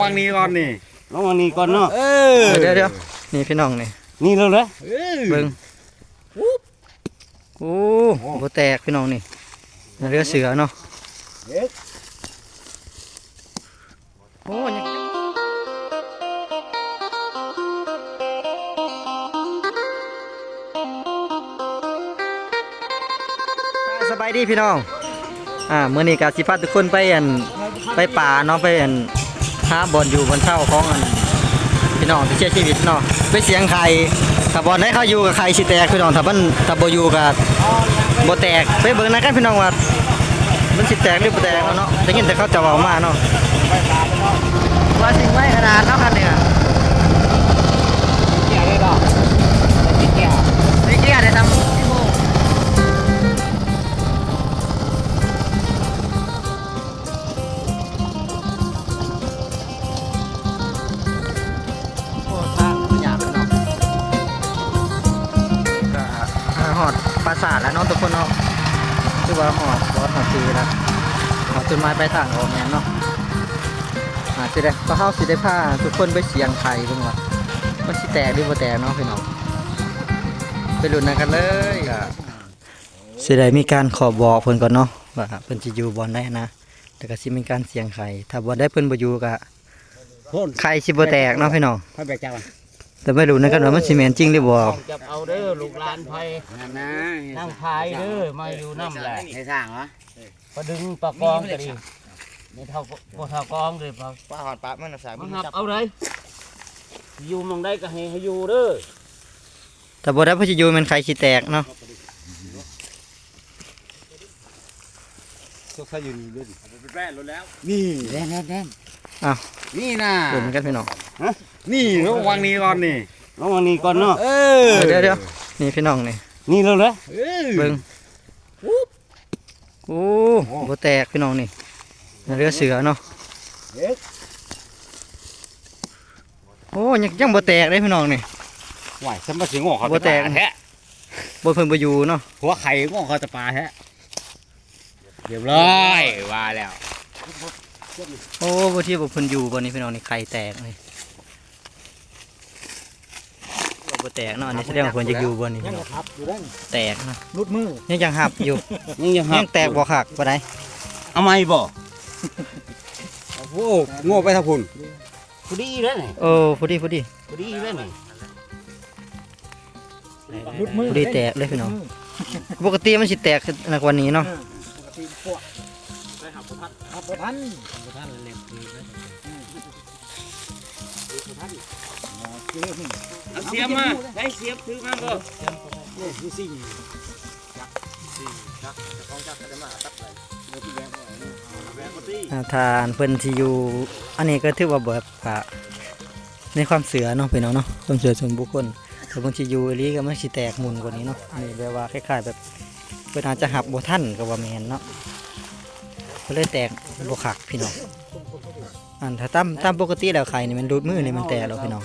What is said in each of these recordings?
วางนี้ก่อนนี่ลองอันนี้ก่อนเนาะเออเดี๋ยวเดี๋ยวนี่พี่น้องนี่นี่เลยเลยเออเบิ่งโอ้โหแตกพี่น้องนี่เรือเสือเนาะโอ้ยังสบายดีพี่น้อง อ่ามื้อนี้กาสิพาทุกคนไปอันไปป่าเนาะไปอัน หาบอนอยู่บนเช่าของอันพี่น้องที่เชื่อชีวิตเนาะไปเสียงไข่ถ้าบอลให้เขาอยู่กับไข่สิแตกพี่น้องถ้ามันถ้าบ่อยู่กับบ่แตกไปเบิ่งนะกันพี่น้องว่ามันสิแตกหรือบ่แตกเนาะได้ยินแต่เขาจะเว้ามาเนาะว่าสิ่งไว้ขนาดเนาะคันเนี่ยแก่เลยดอกแก่ได้เกียร์ได้ทำ คนเนาะคือว่าหอดบอสหอดตีแล้วหอดต้นไม้ไปทางออกแมนเนาะอาสิได้ก็เฮาสิได้พาทุกคนไปเสียงไข่เบิ่งว่ามันสิแตกหรือบ่แตกเนาะพี่น้องไปลุ้นกันเลยก็สิได้มีการขอบอกเพิ่นก่อนเนาะว่าเพิ่นสิอยู่บ่อนได้นะแต่ก็สิมีการเสียงไข่ถ้าบ่ได้เพิ่นบ่อยู่ก็พ่นไข่สิบ่แตกเนาะพี่น้องพ่อแบกจัง แต่ไม่รู้นะครับว่ามันสิแม่นจริงหรือบ่จับเอาเด้อลูกหลานไผนั่นนะนั่งพายเด้อมาอยู่น้ำแหละให้สร้างเหรอปะดึงปะกองก็ดีนี่เท่าบ่เท่ากองเลยปะว่าหอดปากมันสามาหับเอาเลยอยู่หมองได้ก็ให้ให้อยู่เด้อแต่บ่ได้เพิ่นสิอยู่แม่นไข่สิแตกเนาะ กท่านอยู่นี่ด้วยแป้นรถแล้วนี่แน่นแน่นแน่นอ้าว นี่นะลุ้นกันพี่น้อง นี่ต้องวางนี้ก่อนนี่ลองอันนี้ก่อนเนาะเออเดี๋ยวเดี๋ยวนี่พี่น้องนี่นี่เลยเลยเออเบิ่งโอ้บ่แตกพี่น้องนี่เรือเสือเนาะโอ้ยังยังบ่แตกเลยพี่น้องนี่ไหวสมบัติงอกเขาบ่แตกแท้บ่เพิ่นบ่อยู่เนาะหัวไข่งอกเขาจะปลาแท้ เรียบร้อยว่าแล้ว โอ้บ่ที่บ่เพิ่นอยู่บ่นี่พี่น้องนี่ไข่แตกเลยบ่แตกเนาะอันนี้แสดงว่าเพิ่นจะอยู่บ่นี่พี่น้องครับอยู่ได้แตกเนาะรุดมือยังยังหับอยู่ยังยังยังแตกบ่คักบ่ได้เอาไม่บ่โอ้โหโง่ไปทับคุณพอดีแล้วนี่โอ้พอดีพอดีพอดีแล้วนี่พอดีแตกเลยพี่น้องปกติมันสิแตกหนักกว่านี้เนาะ ครับท่านเอาเสียมมาได้เสียมถือมาบ่อ่าทานเพิ่นสิอยู่อันนี้ก็ถือว่าแบบว่าในความเสือเนาะพี่น้องเนาะความเสือส่วนบุคคลแต่บางทีอยู่อลีก็มันสิแตกมุนกว่านี้เนาะอันนี้แบบว่าคล้ายๆแบบเพิ่นอาจจะหับบ่ทันก็ว่าแม่นเนาะ ก็เลยแตกบ่คักพี่น้องอันถ้าตามตามปกติแล้วไข่นี่มันดูดมือนี่มันแตกแล้วพี่น้อง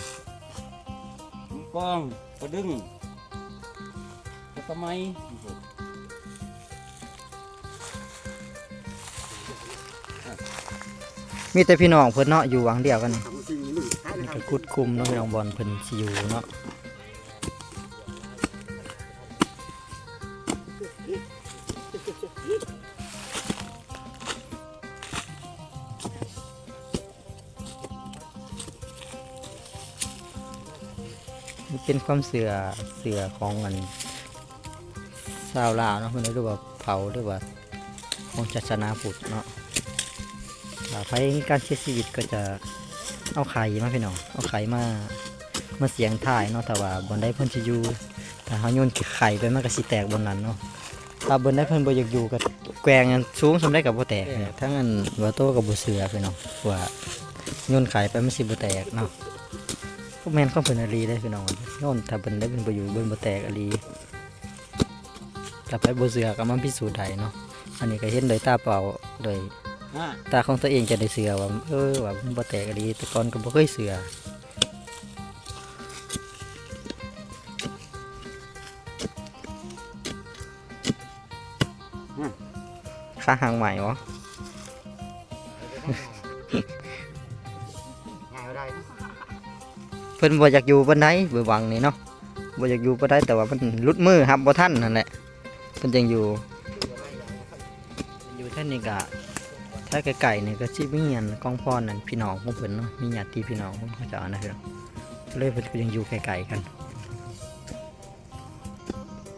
กองกระดึงกระตะไมมีแต่พี่น้องเพิ่นเนาะอยู่หวังเดียวกันนี่นี่ก็กุดคุมเนาะพี่น้องบอลเพิ่นสิอยู่เนาะ มันเป็นความเสือเสือของมันชาวลาวเนาะเพิ่นเรียกว่าเผาหรือว่าของศาสนาพุทธเนาะถ้าใครมีการเสียชีวิตก็จะเอาไข่มาพี่น้องเอาไข่มามาเสียงถ่ายเนาะแต่ว่าบนได้เพิ่นสิอยู่ถ้าเฮาโยนไข่ไปมันก็สิแตกบนนั้นเนาะถ้าบนได้เพิ่นบ่อยากอยู่ก็แกงอันสูงสำได้กับบ่แตกเนี่ยทั้งอันว่าโตกับบ่เสือพี่น้องว่าโยนไข่ไปมันสิบ่แตกเนาะ กแม่นของเพิ่นอลีได้พี่น้องโยนถ้าเพิ่นได้เพิ่นบ่อยู่เพิ่นบ่แตกอลีถ้าไปบ่เสือก็มันพิสูจน์ได้เนาะอันนี้ก็เห็นโดยตาเปล่าโดยตาของตัวเองจะได้เสือว่าเออว่ามันบ่แตกอะดีแต่ก่อนก็บ่เคยเสือขาหางใหม่วะ พิ่นบ่อยากอยู่ปานใดเบื่อหวังนี่เนาะบ่อยากอยู่ปานใดแต่ว่ามันลุดมือครับบ่ทันนั่นแหละเพิ่นจังอยู่ อยู่ท่านนี่ก็ถ้าไกลๆนี่ก็สิมีอันกองพรนั่นพี่น้องของเพิ่นเนาะมีญาติพี่น้องของเขาเจ้านะพี่น้องเลยเพิ่นก็ยังอยู่ไกลๆกัน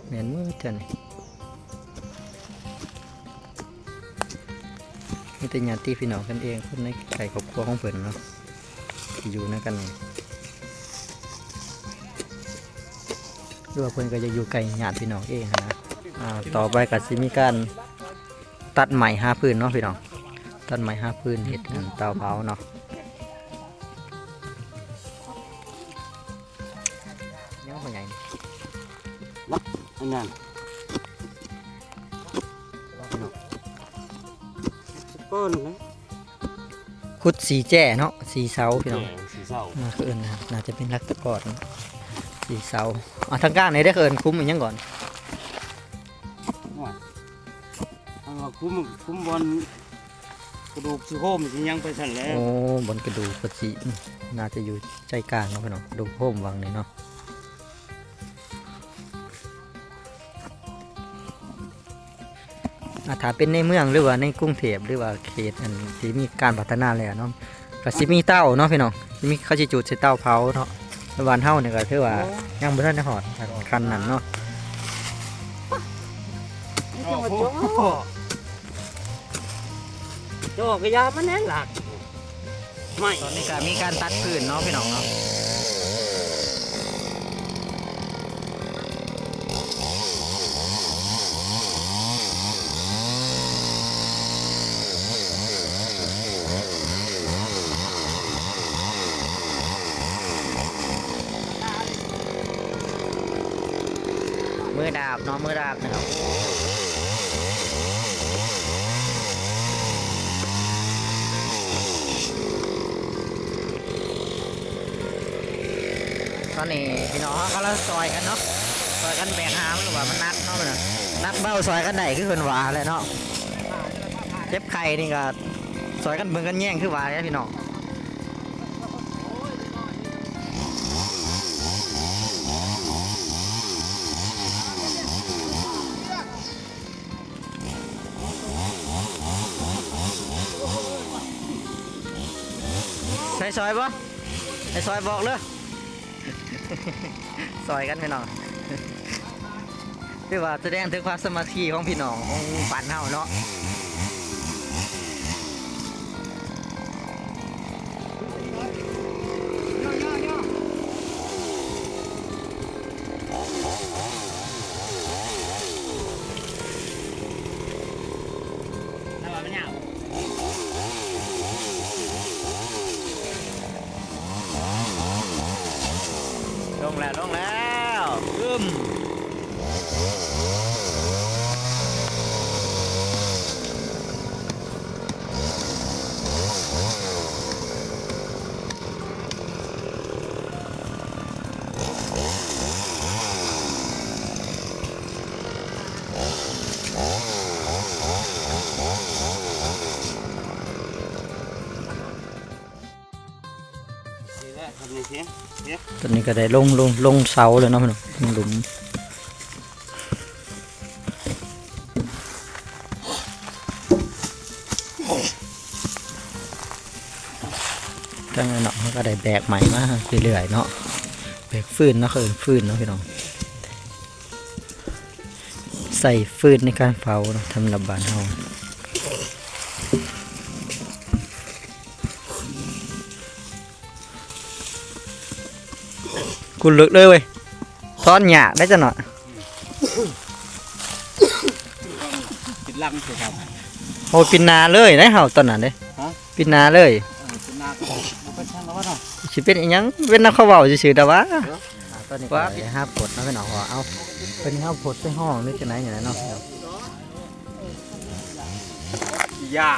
แม่นมือเท่านี่มีแต่ญาติพี่น้องกันเองคนในไก่ครอบครัวของเพิ่นเนาะอยู่นำกันนี่ รือว่าเพิ่นก็จะอยู่ไกลญาติพี่น้องเองหั้นนะอ่าต่อไปก็สิมีการตัดใหม่ห้าพื้นเนาะพี่น้องตัดใหม่ห้าพื้นเห็ดอันเตาเผาเนาะยังพ่อใหญ่นี่อันนั้นเปิ้ลนะขุดสีแจ้เนาะสีเสาพี่น้องแก่สีเศร้าน่าคือเอินนะน่าจะเป็นรักตะกอน สีเสาอะทางก้านไหนได้เอินคุ้มอีกยังก่อนเอามาคุ้มคุ้มบอลกระดูกสิโคมสิยังไปสั่นแล้วโอ้บนกระดูกกระสีน่าจะอยู่ใจกลางเนาะพี่น้องกระดูกโค้มวังนี่เนาะอะถ้าเป็นในเมืองหรือว่าในกรุงเทพหรือว่าเขตอันที่มีการพัฒนาแล้วเนาะก็สิมีเต้าเนาะพี่น้องสิมีเขาสิจุดใส่เต้าเผาเนาะ ในบ้านเฮาเนี่ยก็ถือว่ายังบ่ทันได้ฮอดคันนั้นเนาะโอ้โหโจกยามันแน่หลักไม่ตอนนี้ก็มีการตัดพื้นเนาะพี่น้องเนาะ อดาบเนาะมือดาบนะครับตอนนี้พี่น้องเขาเราซอยกันเนาะซอยกันแบกหามหรือว่ามันนักเนาะมันน่ะนักเบ้าซอยกันไหนคือคนวาเลยเนาะเจ็บไข่นี่ก็ซอยกันเบิ่งกันแย่งคือวาเลยพี่น้อง ใส่ซอยปะใส่ซอยบอกเลยซอยกันพี่น้องคือว่าแสดงถึงความสามัคคีของพี่น้องของปันเฮาเนาะ แล้วลงแล้วอึมนี่แหละทำนี่เสีย ตอนนี้ก็ได้ลงลงลงเสาเลยเนาะพี่น้องลงหลุมจังเนาะก็ได้แบกใหม่มาเรื่อยๆเนาะแบกฟืนเนาะเขาเอินฟืนเนาะพี่น้องใส่ฟืนในการเผาเนาทำรับบานเฮา กูลึกเลยเว้ยตอนหยาได้จะหน่อยปิดลังสิครับโอ้ปินนาเลยได้เห่าตอนนั้นเด้ฮะปินนาเลยเออเป็นนาก็บ่เป็นช่างแล้ววะเนาะสิเป็นอิหยังเป็นนักเขาเว้าซื่อๆแต่ว่าตอนนี้ว่าห้าปลดเนาะพี่น้องว่าเอาเป็นห้าปลดไปห้องนึกจะไหนอย่างนั้นเนาะยา